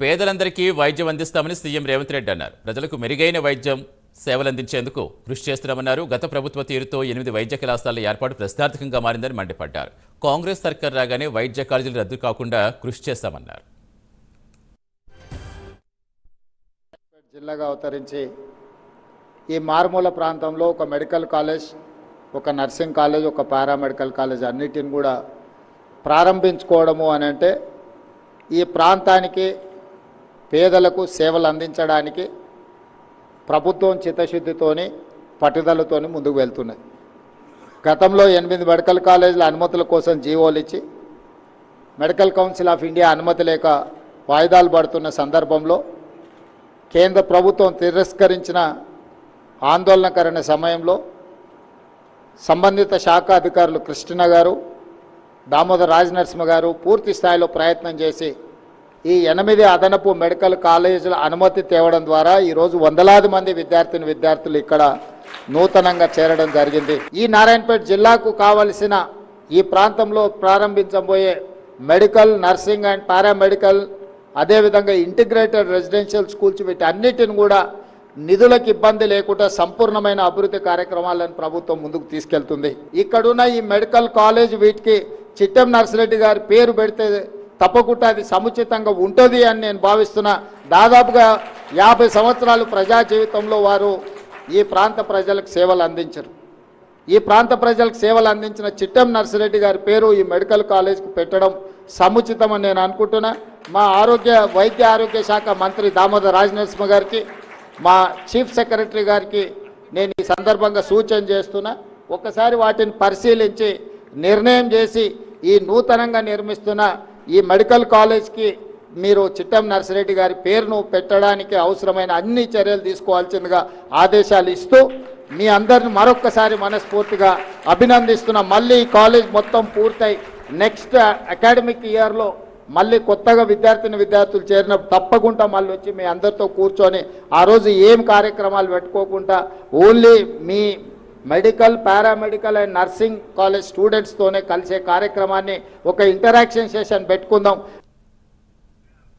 పేదలందరికీ వైద్యం అందిస్తామని సీఎం రేవంత్ రెడ్డి అన్నారు. ప్రజలకు మెరుగైన వైద్యం సేవలందించేందుకు కృషి చేస్తున్నామన్నారు. గత ప్రభుత్వ తీరుతో ఎనిమిది వైద్య కళాశాలల ఏర్పాటు ప్రశ్నార్థకంగా మారిందని మండిపడ్డారు. కాంగ్రెస్ సర్కార్ రాగానే వైద్య కాలేజీలు రద్దు కాకుండా కృషి చేస్తామన్నారు. జిల్లాగా అవతరించి ఈ మారుమూల ప్రాంతంలో ఒక మెడికల్ కాలేజ్ ఒక నర్సింగ్ కాలేజ్ ఒక పారామెడికల్ కాలేజ్ అన్నిటిని కూడా ప్రారంభించుకోవడము అని అంటే ఈ ప్రాంతానికి పేదలకు సేవలు అందించడానికి ప్రభుత్వం చిత్తశుద్ధితోని పట్టుదలతోని ముందుకు వెళ్తున్నది. గతంలో ఎనిమిది మెడికల్ కాలేజీల అనుమతుల కోసం జీవోలు ఇచ్చి మెడికల్ కౌన్సిల్ ఆఫ్ ఇండియా అనుమతి లేక వాయిదాలు పడుతున్న సందర్భంలో కేంద్ర ప్రభుత్వం తిరస్కరించిన ఆందోళనకరణ సమయంలో సంబంధిత శాఖ అధికారులు కృష్ణ గారు దామోదర్ రాజనరసింహ గారు పూర్తి స్థాయిలో ప్రయత్నం చేసి ఈ ఎనిమిది అదనపు మెడికల్ కాలేజీల అనుమతి తేవడం ద్వారా ఈరోజు వందలాది మంది విద్యార్థిని విద్యార్థులు ఇక్కడ నూతనంగా చేరడం జరిగింది. ఈ నారాయణపేట జిల్లాకు కావలసిన ఈ ప్రాంతంలో ప్రారంభించబోయే మెడికల్ నర్సింగ్ అండ్ పారామెడికల్ అదేవిధంగా ఇంటిగ్రేటెడ్ రెసిడెన్షియల్ స్కూల్స్ వీటి అన్నిటిని కూడా నిధులకు ఇబ్బంది లేకుండా సంపూర్ణమైన అభివృద్ధి కార్యక్రమాలను ప్రభుత్వం ముందుకు తీసుకెళ్తుంది. ఇక్కడున్న ఈ మెడికల్ కాలేజ్ వీటికి చిట్టెం నర్సిరెడ్డి గారి పేరు పెడితే తప్పకుండా అది సముచితంగా ఉంటుంది అని నేను భావిస్తున్నా. దాదాపుగా యాభై సంవత్సరాలు ప్రజా జీవితంలో వారు ఈ ప్రాంత ప్రజలకు సేవలు అందించరు. ఈ ప్రాంత ప్రజలకు సేవలు అందించిన చిట్టం నర్సిరెడ్డి గారి పేరు ఈ మెడికల్ కాలేజ్కి పెట్టడం సముచితమని నేను అనుకుంటున్నా. మా ఆరోగ్య వైద్య ఆరోగ్య శాఖ మంత్రి దామోదర్ రాజనరసింహ గారికి మా చీఫ్ సెక్రటరీ గారికి నేను ఈ సందర్భంగా సూచన చేస్తున్నా. ఒకసారి వాటిని పరిశీలించి నిర్ణయం చేసి ఈ నూతనంగా నిర్మిస్తున్న ఈ మెడికల్ కాలేజ్కి మీరు చిట్టం నర్సిరెడ్డి గారి పేరును పెట్టడానికి అవసరమైన అన్ని చర్యలు తీసుకోవాల్సిందిగా ఆదేశాలు ఇస్తూ మీ అందరిని మరొక్కసారి మనస్ఫూర్తిగా అభినందిస్తున్న మళ్ళీ ఈ కాలేజ్ మొత్తం పూర్తయి నెక్స్ట్ అకాడమిక్ ఇయర్లో మళ్ళీ కొత్తగా విద్యార్థిని విద్యార్థులు చేరినప్పుడు తప్పకుండా మళ్ళీ వచ్చి మీ అందరితో కూర్చొని ఆ రోజు ఏం కార్యక్రమాలు పెట్టుకోకుండా only me medical paramedical and nursing college స్టూడెంట్స్తోనే కలిసే కార్యక్రమాన్ని ఒక ఇంటరాక్షన్ సెషన్ పెట్టుకుందాం.